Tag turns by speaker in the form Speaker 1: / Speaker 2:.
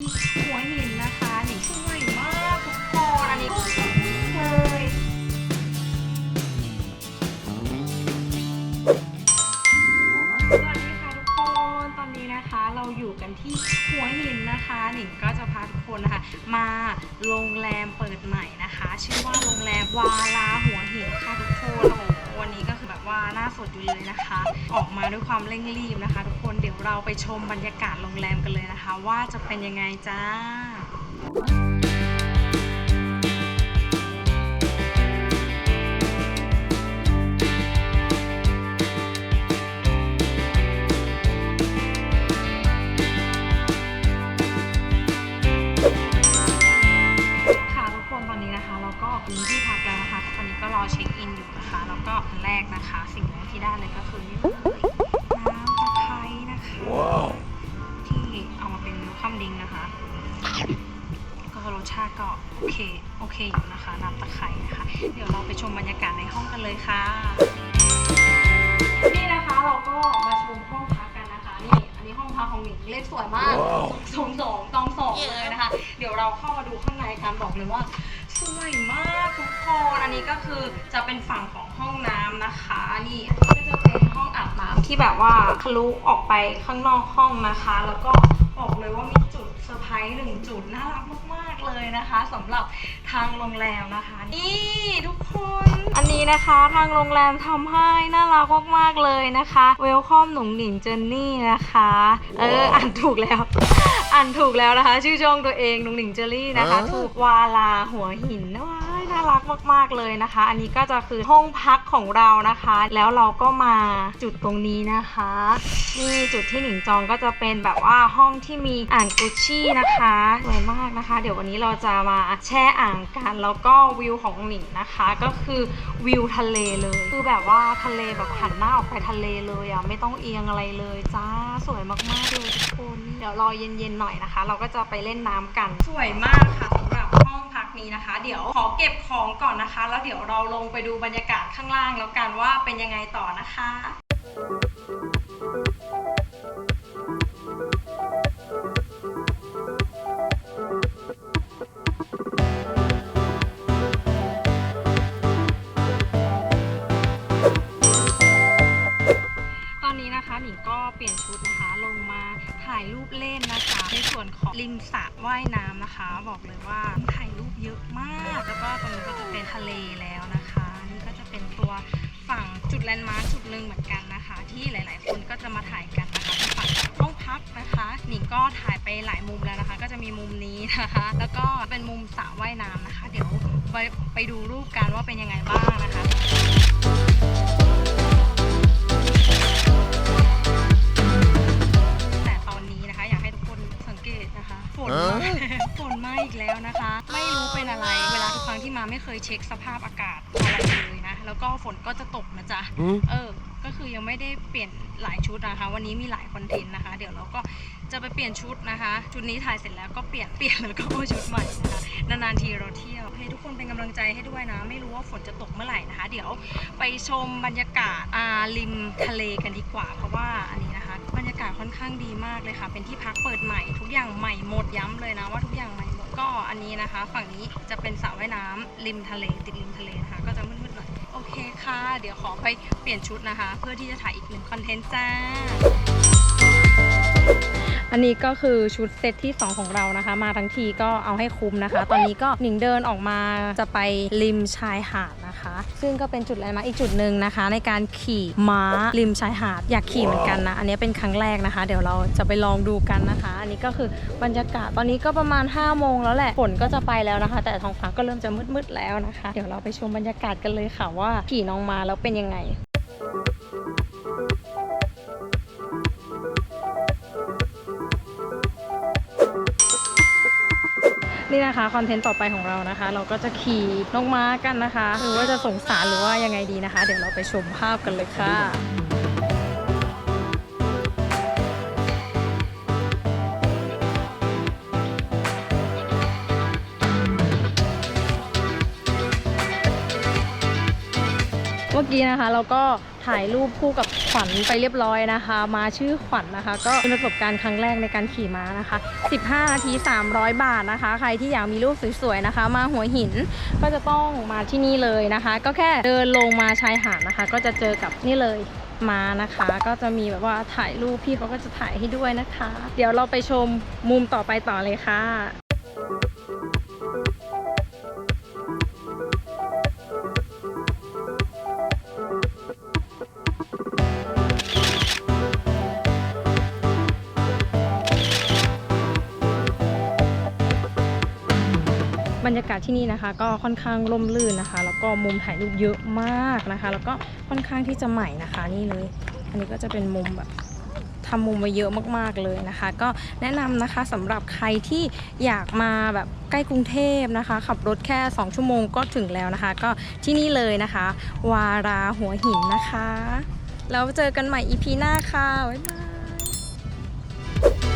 Speaker 1: หัวหินนะคะนี่สวยมากทุกคนอันนี้เลยสวัสดีค่ะทุกคนตอนนี้นะคะเราอยู่กันที่หัวหินนะคะหนิงก็จะพาทุกคนนะคะ มาโรงแรมเปิดใหม่นะคะ ชื่อว่าโรงแรมวาลาหัวหินค่ะทุกคน สดอยู่เลยนะคะ ออกมาด้วยความเร่งรีบนะคะ ทุกคนเดี๋ยวเราไปชมบรรยากาศโรงแรมกันเลยนะคะ ว่าจะเป็นยังไงจ้าค่ะทุกคนตอนนี้นะคะเราก็ถึงที่พักแล้วนะคะตอนนี้ก็รอเช็คอินอยู่นะคะ แล้วก็อันแรกนะคะ ที่ได้เลยก็คือนี่เลยน้ำตะไคร้นะคะ ที่เอามาเป็นลูกคัมดิงนะคะ ก็รสชาติก็โอเคโอเคอยู่นะคะน้ำตะไคร้นะคะ เดี๋ยวเราไปชมบรรยากาศในห้องกันเลยค่ะ นี่นะคะเราก็มาชมห้องพักกันนะคะนี่อันนี้ห้องพักของหนิงเลขสวยมากสองสองตองสองเลยนะคะ เดี๋ยวเราเข้ามาดูข้างในกันบอกเลยว่าสวยมากทุกค นอันนี้ก็คือจะเป็นฝั่งของห้องน้ำนะคะนี่ก็จะเป็นห้องอาบน้ำที่แบบว่าทะลุออกไปข้างนอกห้องนะคะ แล้วก็บอกเลยว่ามีจุดเซอร์ไพรส์หนึ่งจุดน่ารักมากๆเลยนะคะสำหรับทางโรงแรมนะคะ นี่ทุกคน อันนี้นะคะทางโรงแรมทำให้น่ารักมากๆเลยนะคะเวลคอมหนุ่งหนิงเจนนี่นะคะ เอออ่านถูกแล้ว อ่านถูกแล้วนะคะ ชื่อช่องตัวเองหนุ่งหนิงเจอรี่นะคะ ถูกวาลาหัวหินว้าย น่ารักมาก ๆ เลยนะคะ อันนี้ก็จะคือห้องพักของเรานะคะ แล้วเราก็มาจุดตรงนี้นะคะ นี่จุดที่หนิงจองก็จะเป็นแบบว่าห้องที่มีอ่างกุชชี่นะคะสวยมากนะคะ เดี๋ยววันนี้เราจะมาแช่อ่างกัน แล้วก็วิวของหนิงนะคะ ก็คือวิวทะเลเลย คือแบบว่าทะเลแบบหันหน้าออกไปทะเลเลยอะไม่ต้องเอียงอะไรเลยจ้าสวยมากๆเลยทุกคน เดี๋ยวรอเย็นๆหน่อยนะคะ เราก็จะไปเล่นน้ำกัน สวยมากค่ะ นี้นะคะ เดี๋ยวขอเก็บของก่อนนะคะ แล้วเดี๋ยวเราลงไปดูบรรยากาศข้างล่างแล้วกันว่าเป็นยังไงต่อนะคะ หนิงก็เปลี่ยนชุดนะคะ ลงมาถ่ายรูปเล่นนะคะ ในส่วนของริมสระว่ายน้ำนะคะ บอกเลยว่าถ่ายรูปเยอะมาก แล้วก็ตรงนี้ก็จะเป็นทะเลแล้วนะคะ นี่ก็จะเป็นตัวฝั่งจุดแลนด์มาร์คจุดหนึ่งเหมือนกันนะคะ ที่หลาย ๆ คนก็จะมาถ่ายกันนะคะเป็นฝั่งห้องพักนะคะหนิงก็ถ่ายไปหลายมุมแล้วนะคะ ก็จะมีมุมนี้นะคะ แล้วก็เป็นมุมสระว่ายน้ำนะคะ เดี๋ยวไปไปดูรูปกันว่าเป็นยังไงบ้างนะคะ อีกแล้วนะคะ ไม่รู้เป็นอะไร เวลาทุกครั้งที่มาไม่เคยเช็คสภาพอากาศอะไรเลยนะ แล้วก็ฝนก็จะตกนะจ๊ะเออ ก็คือยังไม่ได้เปลี่ยนหลายชุดนะคะ วันนี้มีหลายคอนเทนต์นะคะ เดี๋ยวเราก็จะไปเปลี่ยนชุดนะคะ ชุดนี้ถ่ายเสร็จแล้วก็เปลี่ยน เปลี่ยนแล้วก็เอาชุดใหม่นะคะ นานๆทีเราเที่ยว ให้ทุกคนเป็นกำลังใจให้ด้วยนะ ไม่รู้ว่าฝนจะตกเมื่อไหร่นะคะ เดี๋ยวไปชมบรรยากาศอ่าริมทะเลกันดีกว่า เพราะว่าอันนี้นะคะ บรรยากาศค่อนข้างดีมากเลยค่ะ เป็นที่พักเปิดใหม่ ทุกอย่างใหม่หมดย้ำเลยนะว่าทุกอย่างใหม่หมด ก็อันนี้นะคะ ฝั่งนี้จะเป็นสระว่ายน้ำริมทะเลติดริมทะเลนะคะก็จะมืดๆหน่อยโอเคค่ะ เดี๋ยวขอไปเปลี่ยนชุดนะคะ เพื่อที่จะถ่ายอีกหนึ่งคอนเทนต์จ้า อันนี้ก็คือชุดเซตที่ 2 ของเรานะคะ มาทั้งทีก็เอาให้คุ้มนะคะ ตอนนี้ก็หนิงเดินออกมาจะไปริมชายหาดนะคะ ซึ่งก็เป็นจุดแลนด์มาร์คอีกจุดหนึ่งนะคะ ในการขี่ม้าริมชายหาด อยากขี่เหมือนกันนะ อันนี้เป็นครั้งแรกนะคะ เดี๋ยวเราจะไปลองดูกันนะคะ อันนี้ก็คือบรรยากาศตอนนี้ก็ประมาณ5โมงแล้วแหละฝนก็จะไปแล้วนะคะ แต่ท้องฟ้าก็เริ่มจะมืดๆแล้วนะคะ เดี๋ยวเราไปชมบรรยากาศกันเลยค่ะว่าขี่น้องมาแล้วเป็นยังไง นี่นะคะคอนเทนต์ต่อไปของเรานะคะ เราก็จะขี่นกม้ากันนะคะ หรือว่าจะสงสารหรือว่ายังไงดีนะคะ เดี๋ยวเราไปชมภาพกันเลยค่ะ
Speaker 2: มื่อกี้นะคะ เราก็ถ่ายรูปคู่กับขวัญไปเรียบร้อยนะคะ มาชื่อขวัญนะคะ ก็เป็นประสบการณ์ครั้งแรกในการขี่ม้านะคะ 15 นาที 300 บาทนะคะ ใครที่อยากมีรูปสวยๆนะคะ มาหัวหินก็จะต้องมาที่นี่เลยนะคะ ก็แค่เดินลงมาชายหาดนะคะ ก็จะเจอกับนี่เลยมานะคะ ก็จะมีแบบว่าถ่ายรูปพี่เขาก็จะถ่ายให้ด้วยนะคะ เดี๋ยวเราไปชมมุมต่อไปต่อเลยค่ะ บรรยากาศที่นี่นะคะ ก็ค่อนข้างร่มรื่นนะคะ แล้วก็มุมถ่ายรูปเยอะมากนะคะ แล้วก็ค่อนข้างที่จะใหม่นะคะนี่เลย อันนี้ก็จะเป็นมุมแบบทำมุมไว้เยอะมากๆเลยนะคะ ก็แนะนำนะคะสำหรับใครที่อยากมาแบบใกล้กรุงเทพนะคะ ขับรถแค่ 2 ชั่วโมงก็ถึงแล้วนะคะ ก็ที่นี่เลยนะคะ วาราหัวหินนะคะ แล้วเจอกันใหม่ EP หน้าค่ะบ๊ายบาย